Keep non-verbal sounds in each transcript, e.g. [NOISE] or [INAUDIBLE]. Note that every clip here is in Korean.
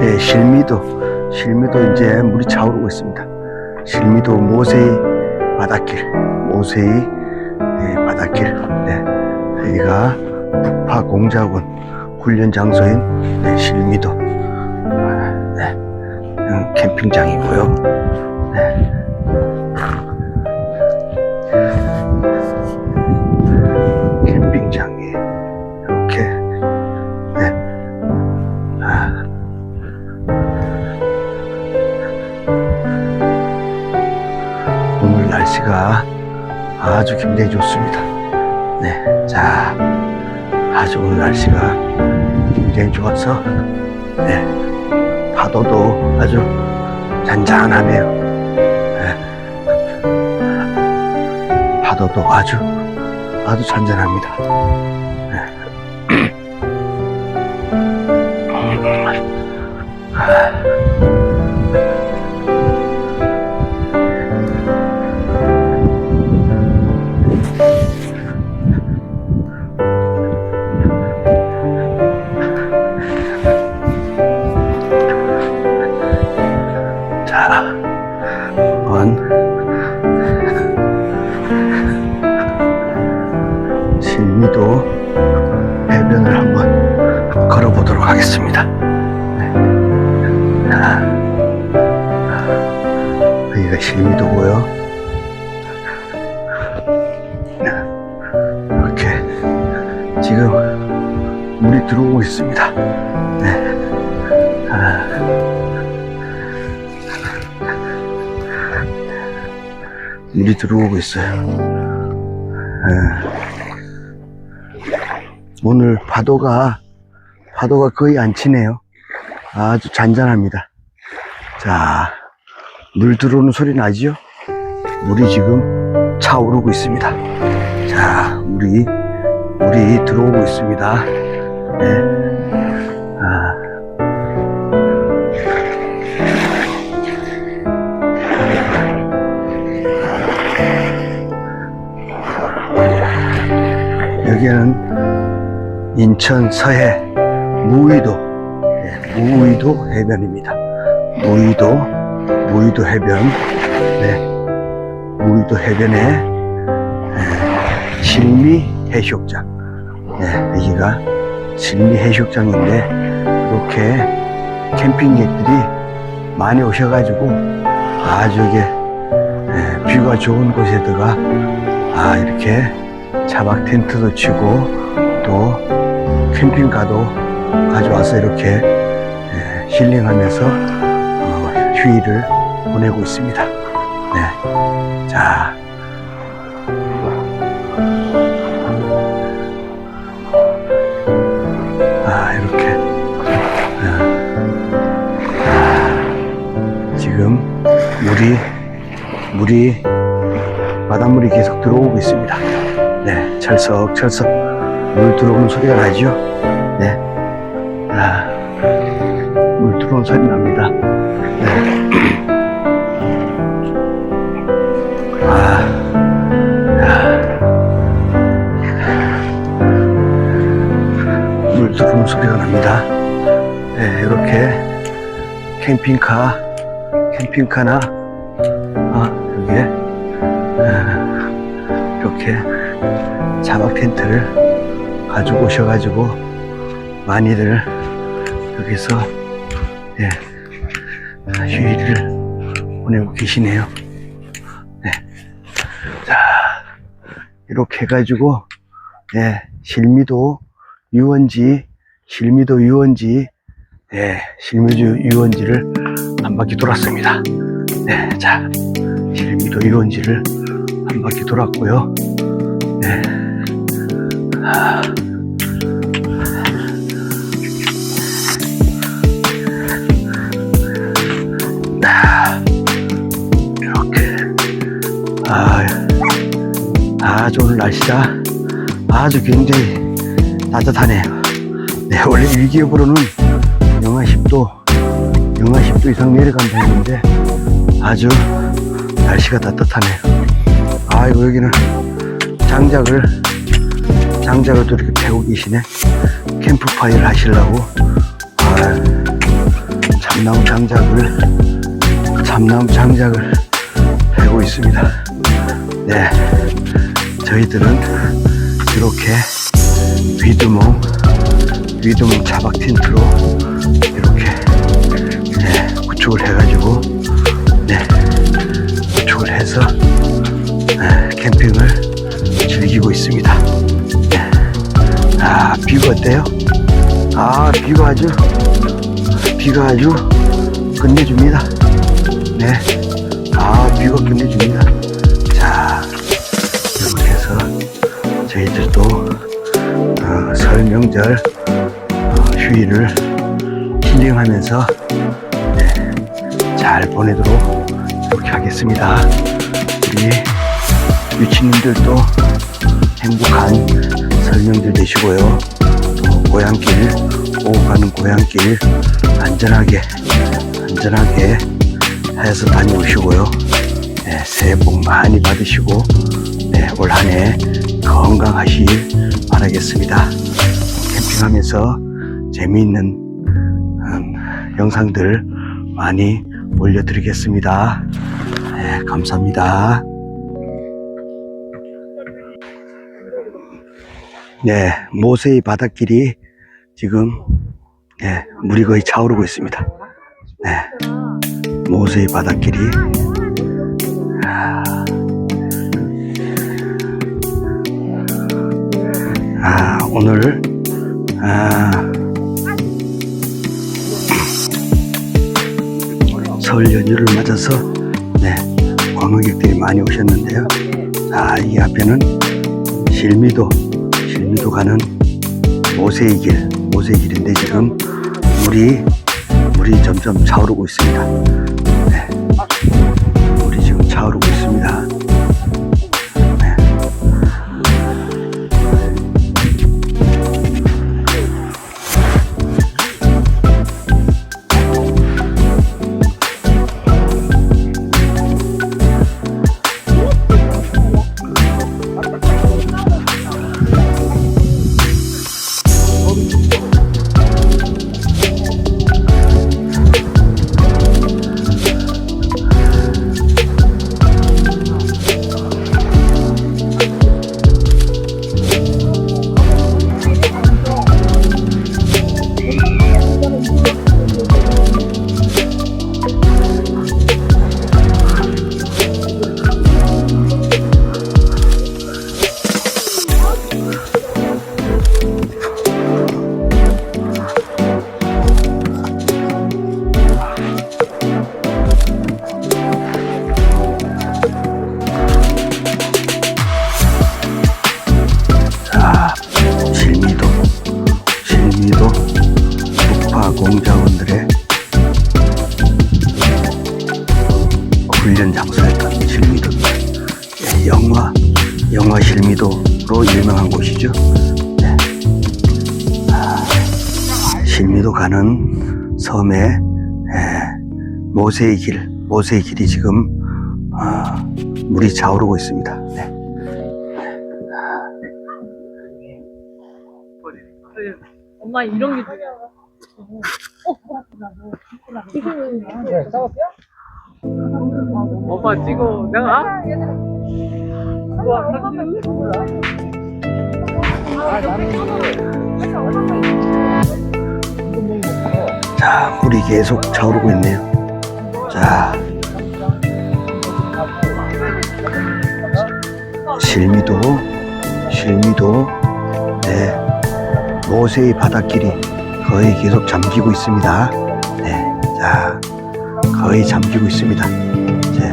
네, 실미도, 실미도 이제 물이 차오르고 있습니다. 실미도 모세의 바닷길, 모세의 네, 바닷길. 네, 여기가 북파 공작원 훈련 장소인 네, 실미도. 아, 네, 음, 캠핑장이고요. 아주 굉장히 좋습니다. 네, 자, 아주 오늘 날씨가 굉장히 좋아서, 네, 파도도 아주 잔잔하네요. 네. 파도도 아주, 아주 잔잔합니다. 네. [CLEARS THROAT] 지금 물이 들어오고 있습니다. 네. 아. 물이 들어오고 있어요. 예. 오늘 파도가 파도가 거의 안 치네요. 아주 잔잔합니다. 자, 물 들어오는 소리 나지요? 물이 지금 차오르고 있습니다. 자, 물이 물이 들어오고 있습니다. 네. 아. 여기는 인천 서해 무의도 예, 무의도 해변입니다. 무의도 무의도 해변 네, 무의도 해변에 예, 실미 해수욕장 네, 여기가 실미 해수욕장인데 이렇게 캠핑객들이 많이 오셔가지고 아주 이게 예, 뷰가 좋은 곳에다가 아 이렇게 차박 텐트도 치고 또 캠핑카도 가져와서 이렇게 예, 힐링하면서 어, 휴일을 보내고 있습니다. 네, 자. 물이, 물이, 바닷물이 계속 들어오고 있습니다. 네, 철썩철썩 물 들어오는 소리가 나죠? 네. 아, 물 들어오는 소리 납니다. 네. 아, 아. 물 들어오는 소리가 납니다. 네, 이렇게 캠핑카, 캠핑카나, 아, 여기에, 아, 이렇게 자박 텐트를 가지고 오셔가지고 많이들 여기서 예, 휴일을 보내고 계시네요. 네. 자, 이렇게 해가지고 예, 실미도 유원지, 실미도 유원지, 예, 실미도 유원지를 한 바퀴 돌았습니다. 네, 자, 실미도 유원지를 한 바퀴 돌았고요. 네. 아. 아. 이렇게 아, 아주 오늘 날씨가 아주 굉장히 따뜻하네요. 네, 원래 일기예보로는 영하 10도, 영하 10도 이상 내려간다 했는데 아주 날씨가 따뜻하네요. 아이고 여기는 장작을 장작을 또 이렇게 패고 계시네. 캠프파이를 하시려고. 아, 참나무 장작을, 참나무 장작을 패고 있습니다. 네. 저희들은 이렇게 위드몽, 위드몽 차박 텐트로 이렇게 네, 구축을 해가지고 캠핑을 즐기고 있습니다. 네. 아, 뷰가 어때요? 아, 뷰가 아주, 뷰가 아주 끝내줍니다. 네. 아, 뷰가 끝내줍니다. 자, 이렇게 해서 저희들도 어, 설 명절 어, 휴일을 힐링하면서 네, 잘 보내도록 이렇게 하겠습니다. 우리 유치님들도 행복한 설명들 되시고요. 또 고향길, 오고 가는 고향길 안전하게, 안전하게 해서 다녀오시고요. 네, 새해 복 많이 받으시고, 네, 올 한 해 건강하시길 바라겠습니다. 캠핑하면서 재미있는 음, 영상들 많이 올려드리겠습니다. 네, 감사합니다. 네, 모세의 바닷길이 지금 네, 물이 거의 차오르고 있습니다. 네, 모세의 바닷길이 아, 아, 오늘 아, 설 연휴를 맞아서 네, 관광객들이 많이 오셨는데요. 자, 이 앞에는 실미도 실미도 가는 모세의 길, 모세의 길인데 지금 물이 물이 점점 차오르고 있습니다. 네. 물이 지금 차오르고 있습니다. 섬에 예, 모세의 길, 모세의 길이 지금 아, 물이 차오르고 있습니다. 네. 엄마 이런 게 중요해. 엄마 찍어. 내가 아? 와, 사진. 자, 물이 계속 차오르고 있네요. 자, 실미도, 실미도, 네, 모세의 바닷길이 거의 계속 잠기고 있습니다. 네, 자, 거의 잠기고 있습니다. 이제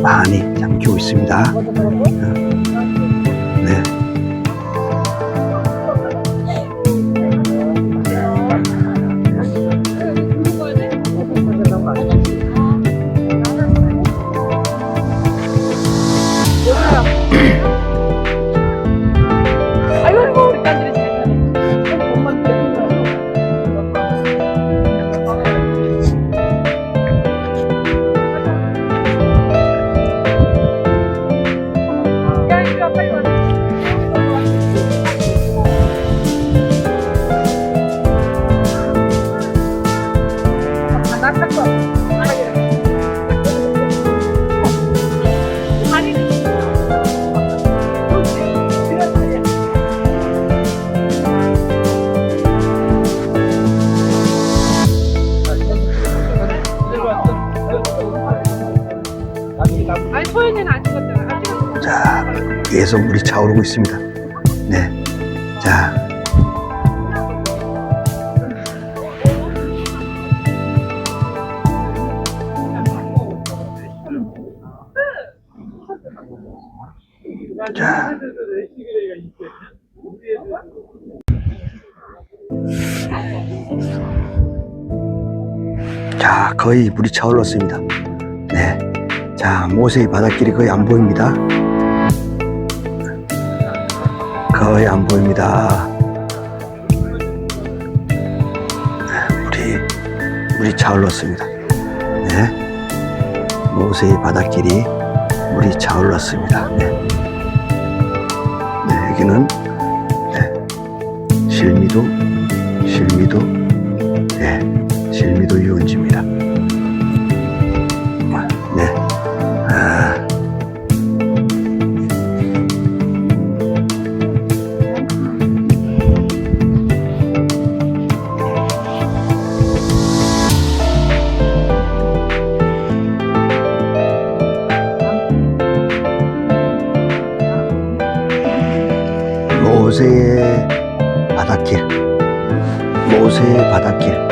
많이 잠기고 있습니다. 아니 소연이는 안 찍었잖아. 안 자, 계속 물이 차오르고 있습니다. 네. 자. 자. 자, 거의 물이 차올랐습니다. 네. 자, 모세의 바닷길이 거의 안 보입니다. 거의 안 보입니다. 네, 물이, 물이 차올랐습니다. 네. 모세의 바닷길이 물이 차올랐습니다. 네. 네, 여기는, 네. 실미도, 실미도, 네. 실미도 유원지입니다. 모세의 바닷길. 모세의 바닷길.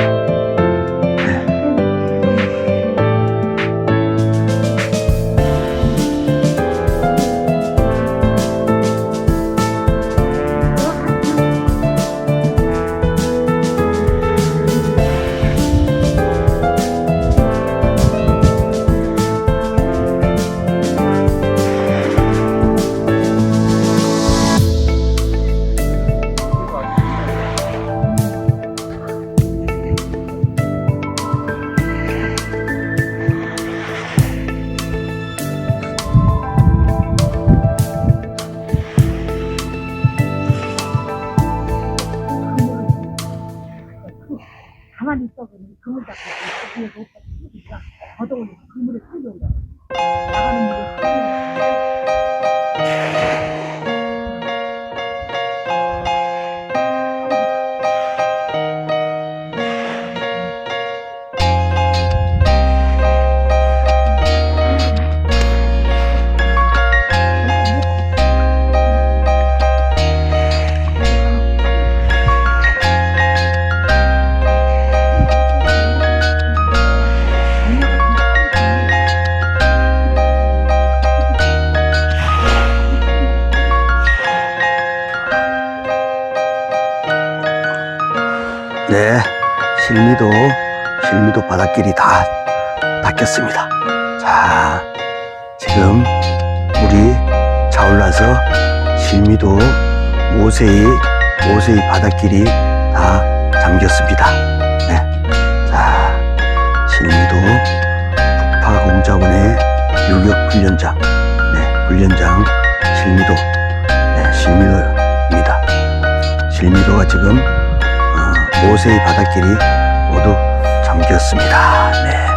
그물 잡고 그물 못 받으니까 걷어오니까 그물에 끌려온다. 나가는 물에 끌려온다. 바닷길이 다 닦였습니다. 자, 지금 물이 차올라서 실미도 모세의, 모세의 바닷길이 다 잠겼습니다. 네. 자, 실미도 북파공자원의 유격 훈련장, 네, 훈련장 실미도, 네, 실미도입니다. 실미도가 지금 어, 모세의 바닷길이 모두 잠겼습니다. 네.